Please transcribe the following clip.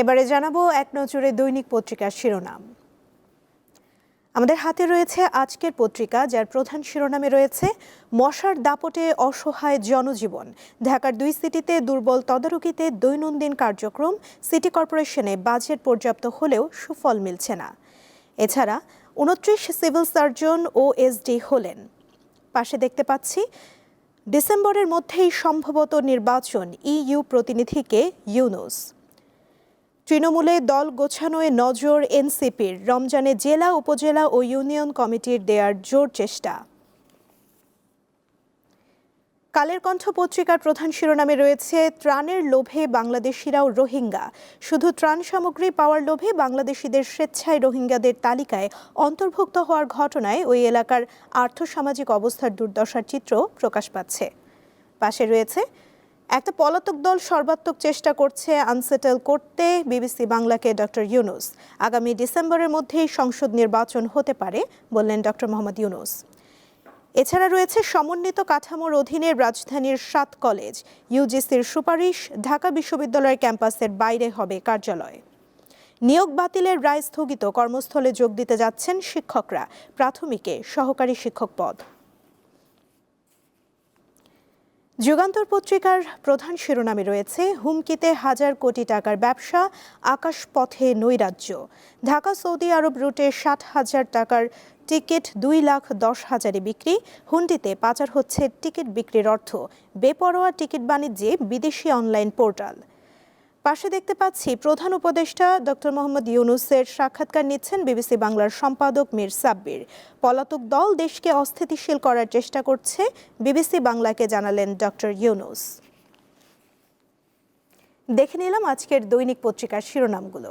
এবারে জানাব এক নজরে দৈনিক পত্রিকার শিরোনাম। আমাদের হাতে রয়েছে আজকের পত্রিকা, যার প্রধান শিরোনামে রয়েছে, মশার দাপটে অসহায় জনজীবন। ঢাকার দুই সিটিতে দুর্বল তদারকিতে দৈনন্দিন কার্যক্রম, সিটি কর্পোরেশনে বাজেট পর্যাপ্ত হলেও সুফল মিলছে না। এছাড়া উনত্রিশ সিভিল সার্জন ও এসডি হলেন। পাশে দেখতে পাচ্ছি, ডিসেম্বরের মধ্যেই সম্ভবত নির্বাচন, ইইউ প্রতিনিধিকে ইউনুস। তৃণমূলে দল গোছানোয় নজর এনসিপির। রমজানে জেলা, উপজেলা ও ইউনিয়ন কমিটির দেয়ার জোর চেষ্টা। কালের কণ্ঠ পত্রিকার প্রধান শিরোনামে রয়েছে, ত্রাণের লোভে বাংলাদেশিরাও রোহিঙ্গা। শুধু ত্রাণ সামগ্রী পাওয়ার লোভে বাংলাদেশিদের স্বেচ্ছায় রোহিঙ্গাদের তালিকায় অন্তর্ভুক্ত হওয়ার ঘটনায় ওই এলাকার আর্থসামাজিক অবস্থার দুর্দশার চিত্র প্রকাশ পাচ্ছে। পাশে রয়েছে একটা পলাতক দল সর্বাত্মক চেষ্টা করছে আনসেটেল করতে, বিবিসি বাংলাকে ডক্টর ইউনুস। আগামী ডিসেম্বরের মধ্যেই সংসদ নির্বাচন হতে পারে, বললেন ডক্টর মোহাম্মদ ইউনুস। এছাড়া রয়েছে সমন্বিত কাঠামোর অধীনে রাজধানীর সাত কলেজ। ইউজিসির সুপারিশ, ঢাকা বিশ্ববিদ্যালয়ের ক্যাম্পাসের বাইরে হবে কার্যালয়। নিয়োগ বাতিলের রায় স্থগিত। কর্মস্থলে যোগ দিতে যাচ্ছেন শিক্ষকরা। প্রাথমিকে সহকারী শিক্ষক পদ। যুগান্তর পত্রিকার প্রধান শিরোনামে রয়েছে, হুমকিতে হাজার কোটি টাকার ব্যবসা, আকাশপথে নৈরাজ্য। ঢাকা, সৌদি আরব রুটে ষাট হাজার টাকার টিকিট, দুই লাখ দশ হাজারে বিক্রি। হুন্ডিতে পাচার হচ্ছে টিকিট বিক্রির অর্থ। বেপরোয়া টিকিট বাণিজ্যে বিদেশি অনলাইন পোর্টাল। পাশে দেখতে পাচ্ছি প্রধান উপদেষ্টা ডক্টর মোহাম্মদ ইউনুসের সাক্ষাৎকার নিচ্ছেন বিবিসি বাংলার সম্পাদক মীর সাব্বির। পলাতক দল দেশকে অস্থিতিশীল করার চেষ্টা করছে, বিবিসি বাংলাকে জানালেন ডক্টর ইউনুস। দেখে নিলাম আজকের দৈনিক পত্রিকার শিরোনামগুলো।